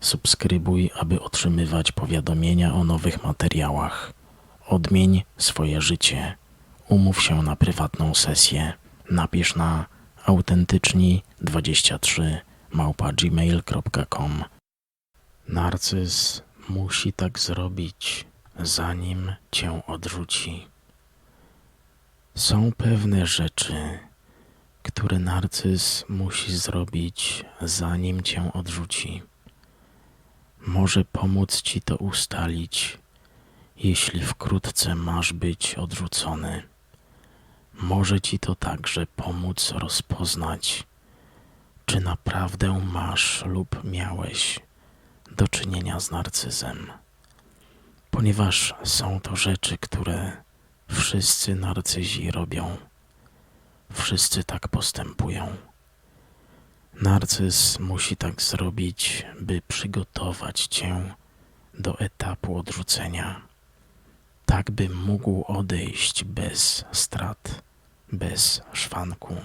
Subskrybuj, aby otrzymywać powiadomienia o nowych materiałach. Odmień swoje życie. Umów się na prywatną sesję. Napisz na autentyczni23 małpa gmail.com Narcyz musi tak zrobić, zanim cię odrzuci. Są pewne rzeczy, które narcyz musi zrobić, zanim cię odrzuci. Może pomóc ci to ustalić, jeśli wkrótce masz być odrzucony. Może ci to także pomóc rozpoznać, czy naprawdę masz lub miałeś do czynienia z narcyzem. Ponieważ są to rzeczy, które wszyscy narcyzi robią. Wszyscy tak postępują. Narcyz musi tak zrobić, by przygotować cię do etapu odrzucenia, tak by mógł odejść bez strat, bez szwanku,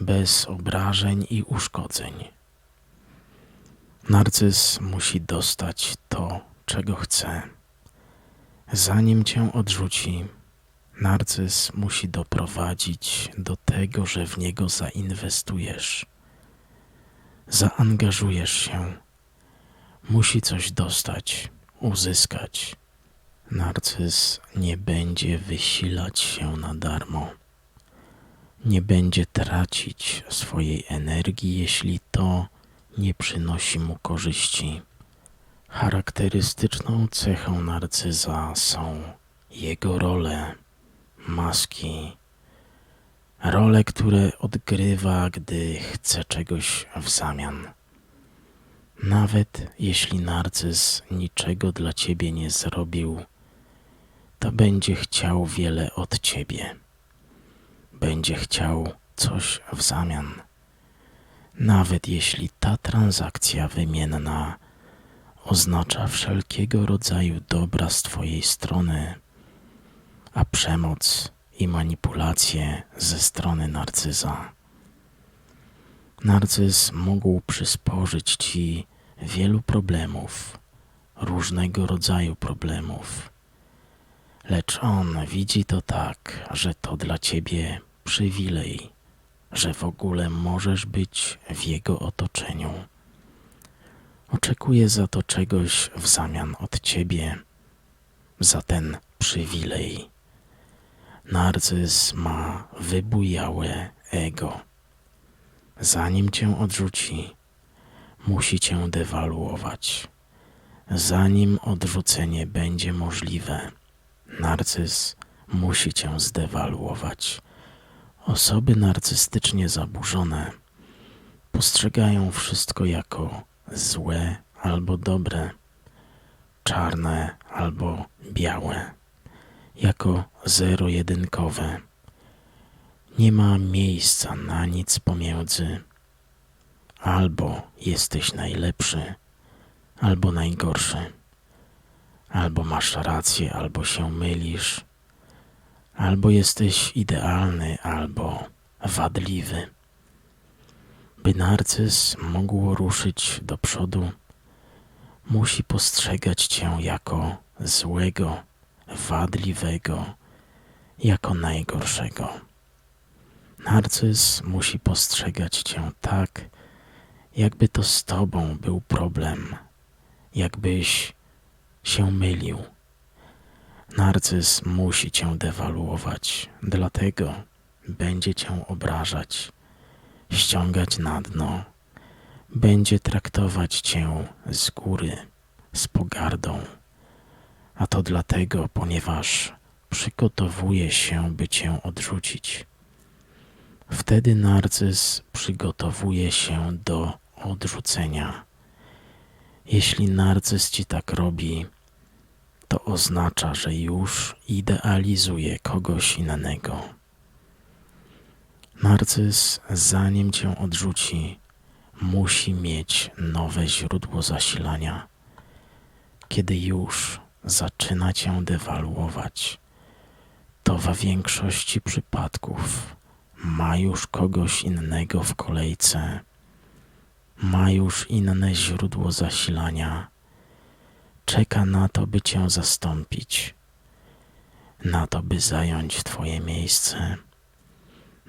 bez obrażeń i uszkodzeń. Narcyz musi dostać to, czego chce. Zanim cię odrzuci, narcyz musi doprowadzić do tego, że w niego zainwestujesz zaangażujesz się. Musi coś dostać, uzyskać. Narcyz nie będzie wysilać się na darmo. Nie będzie tracić swojej energii, jeśli to nie przynosi mu korzyści. Charakterystyczną cechą narcyza są jego role, maski, role, które odgrywa, gdy chce czegoś w zamian. Nawet jeśli narcyz niczego dla ciebie nie zrobił, to będzie chciał wiele od ciebie. Będzie chciał coś w zamian. Nawet jeśli ta transakcja wymienna oznacza wszelkiego rodzaju dobra z twojej strony, a przemoc i manipulacje ze strony narcyza. Narcyz mógł przysporzyć ci wielu problemów, różnego rodzaju problemów, lecz on widzi to tak, że to dla ciebie przywilej, że w ogóle możesz być w jego otoczeniu. Oczekuje za to czegoś w zamian od ciebie, za ten przywilej. Narcyz ma wybujałe ego. Zanim cię odrzuci, musi cię dewaluować. Zanim odrzucenie będzie możliwe, narcyz musi cię zdewaluować. Osoby narcystycznie zaburzone postrzegają wszystko jako złe albo dobre, czarne albo białe jako zero-jedynkowe. Nie ma miejsca na nic pomiędzy. Albo jesteś najlepszy, albo najgorszy. Albo masz rację, albo się mylisz. Albo jesteś idealny, albo wadliwy. By narcyz mógł ruszyć do przodu, musi postrzegać cię jako złego wadliwego jako najgorszego. Narcyz musi postrzegać cię tak, jakby to z tobą był problem, jakbyś się mylił. Narcyz musi cię dewaluować, dlatego będzie cię obrażać, ściągać na dno, będzie traktować cię z góry, z pogardą a to dlatego, ponieważ przygotowuje się, by cię odrzucić. Wtedy narcyz przygotowuje się do odrzucenia. Jeśli narcyz ci tak robi, to oznacza, że już idealizuje kogoś innego. Narcyz, zanim cię odrzuci, musi mieć nowe źródło zasilania. Kiedy już zaczyna cię dewaluować, to w większości przypadków ma już kogoś innego w kolejce, ma już inne źródło zasilania, czeka na to, by cię zastąpić, na to, by zająć twoje miejsce.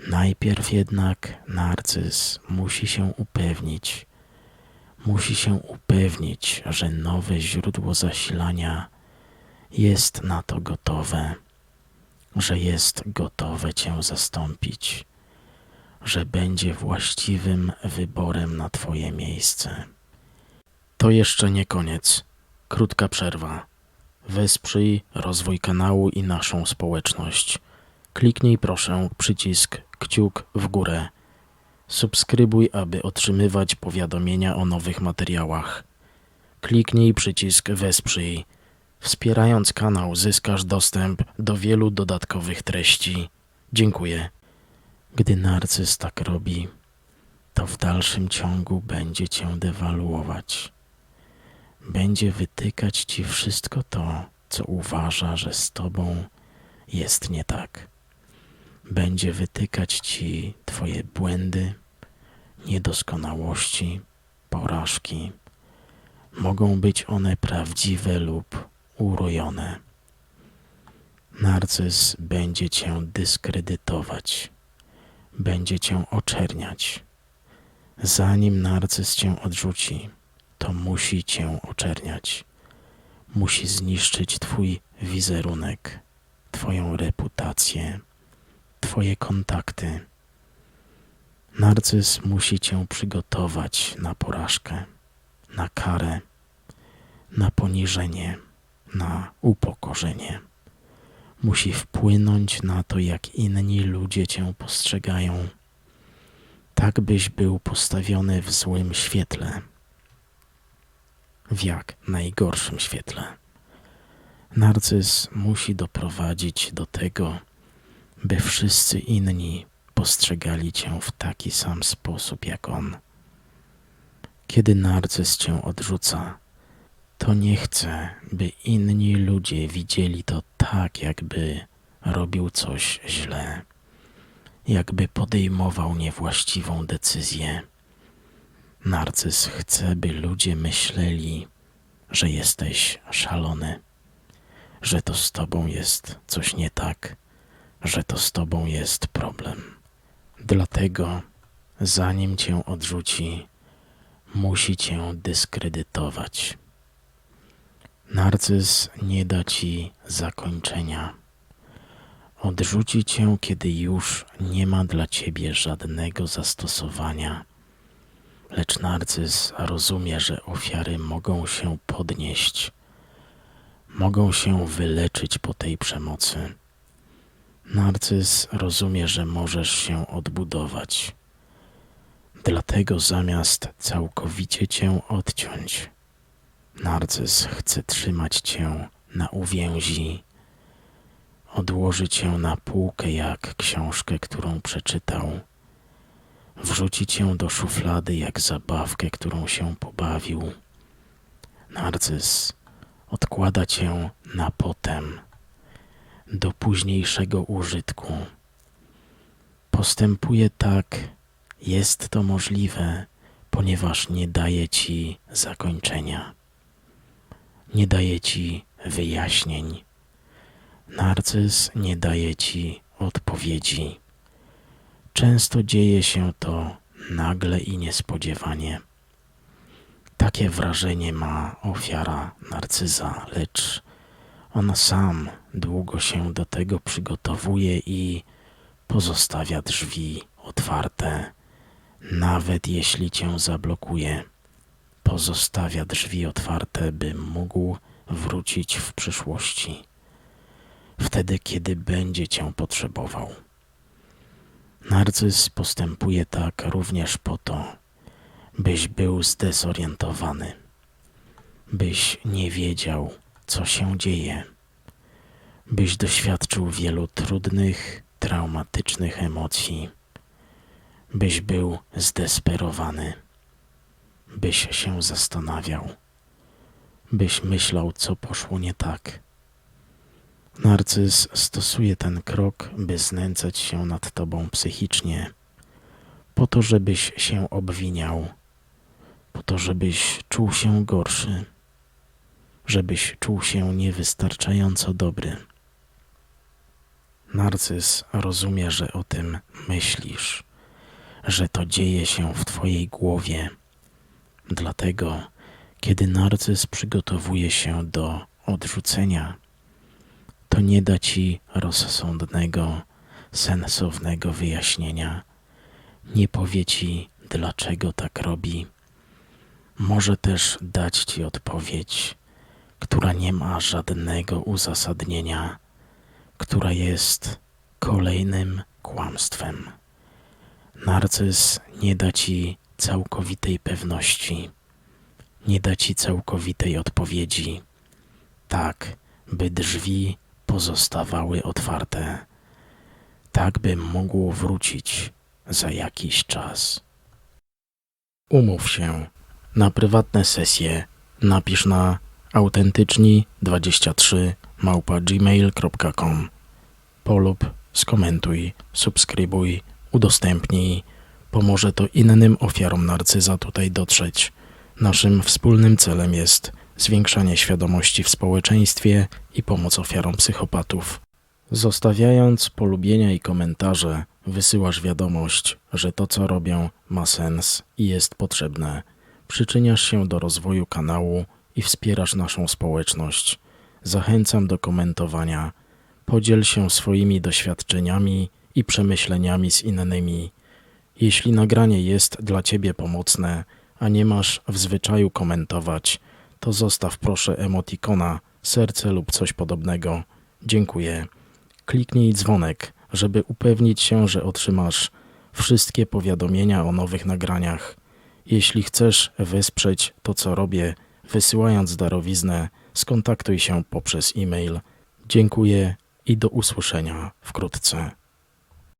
Najpierw jednak narcyz musi się upewnić, musi się upewnić, że nowe źródło zasilania jest na to gotowe, że jest gotowe cię zastąpić, że będzie właściwym wyborem na twoje miejsce. To jeszcze nie koniec. Krótka przerwa. Wesprzyj rozwój kanału i naszą społeczność. Kliknij proszę przycisk kciuk w górę. Subskrybuj, aby otrzymywać powiadomienia o nowych materiałach. Kliknij przycisk Wesprzyj. Wspierając kanał zyskasz dostęp do wielu dodatkowych treści. Dziękuję. Gdy narcyz tak robi, to w dalszym ciągu będzie cię dewaluować. Będzie wytykać ci wszystko to, co uważa, że z tobą jest nie tak. Będzie wytykać ci twoje błędy, niedoskonałości, porażki. Mogą być one prawdziwe lub urojone. Narcyz będzie cię dyskredytować, będzie cię oczerniać. Zanim narcyz cię odrzuci, to musi cię oczerniać. Musi zniszczyć twój wizerunek, twoją reputację, twoje kontakty. Narcyz musi cię przygotować na porażkę, na karę, na poniżenie, na upokorzenie. Musi wpłynąć na to, jak inni ludzie cię postrzegają, tak byś był postawiony w złym świetle, w jak najgorszym świetle. Narcyz musi doprowadzić do tego, by wszyscy inni postrzegali cię w taki sam sposób jak on. Kiedy narcyz cię odrzuca, to nie chce, by inni ludzie widzieli to tak, jakby robił coś źle, jakby podejmował niewłaściwą decyzję. Narcyz chce, by ludzie myśleli, że jesteś szalony, że to z tobą jest coś nie tak, że to z tobą jest problem. Dlatego, zanim cię odrzuci, musi cię dyskredytować. Narcyz nie da ci zakończenia. Odrzuci cię, kiedy już nie ma dla ciebie żadnego zastosowania. Lecz narcyz rozumie, że ofiary mogą się podnieść, mogą się wyleczyć po tej przemocy. Narcyz rozumie, że możesz się odbudować. Dlatego zamiast całkowicie cię odciąć, narcyz chce trzymać cię na uwięzi, odłoży cię na półkę jak książkę, którą przeczytał, wrzuci cię do szuflady jak zabawkę, którą się pobawił. Narcyz odkłada cię na potem do późniejszego użytku. Postępuje tak, jest to możliwe, ponieważ nie daje ci zakończenia, nie daje ci wyjaśnień. Narcyz nie daje ci odpowiedzi. Często dzieje się to nagle i niespodziewanie. Takie wrażenie ma ofiara narcyza, lecz on sam długo się do tego przygotowuje i pozostawia drzwi otwarte, nawet jeśli cię zablokuje. Pozostawia drzwi otwarte, by mógł wrócić w przyszłości, wtedy, kiedy będzie cię potrzebował. Narcyz postępuje tak również po to, byś był zdezorientowany, byś nie wiedział, co się dzieje. Byś doświadczył wielu trudnych, traumatycznych emocji. Byś był zdesperowany. Byś się zastanawiał. Byś myślał, co poszło nie tak. Narcyz stosuje ten krok, by znęcać się nad tobą psychicznie, po to, żebyś się obwiniał, po to, żebyś czuł się gorszy, żebyś czuł się niewystarczająco dobry. Narcyz rozumie, że o tym myślisz, że to dzieje się w twojej głowie. Dlatego, kiedy narcyz przygotowuje się do odrzucenia, to nie da ci rozsądnego, sensownego wyjaśnienia. Nie powie ci, dlaczego tak robi. Może też dać ci odpowiedź, która nie ma żadnego uzasadnienia, która jest kolejnym kłamstwem. Narcyz nie da ci całkowitej pewności, nie da ci całkowitej odpowiedzi, tak by drzwi pozostawały otwarte, tak by mógł wrócić za jakiś czas. Umów się na prywatne sesje. Napisz na autentyczni23 małpa gmail.com polub, skomentuj, subskrybuj, udostępnij. Pomoże to innym ofiarom narcyza tutaj dotrzeć. Naszym wspólnym celem jest zwiększanie świadomości w społeczeństwie i pomoc ofiarom psychopatów. Zostawiając polubienia i komentarze, wysyłasz wiadomość, że to co robią ma sens i jest potrzebne. Przyczyniasz się do rozwoju kanału i wspierasz naszą społeczność. Zachęcam do komentowania. Podziel się swoimi doświadczeniami i przemyśleniami z innymi. Jeśli nagranie jest dla Ciebie pomocne, a nie masz w zwyczaju komentować, to zostaw proszę emotikona, serce lub coś podobnego. Dziękuję. Kliknij dzwonek, żeby upewnić się, że otrzymasz wszystkie powiadomienia o nowych nagraniach. Jeśli chcesz wesprzeć to, co robię, wysyłając darowiznę, skontaktuj się poprzez e-mail. Dziękuję i do usłyszenia wkrótce.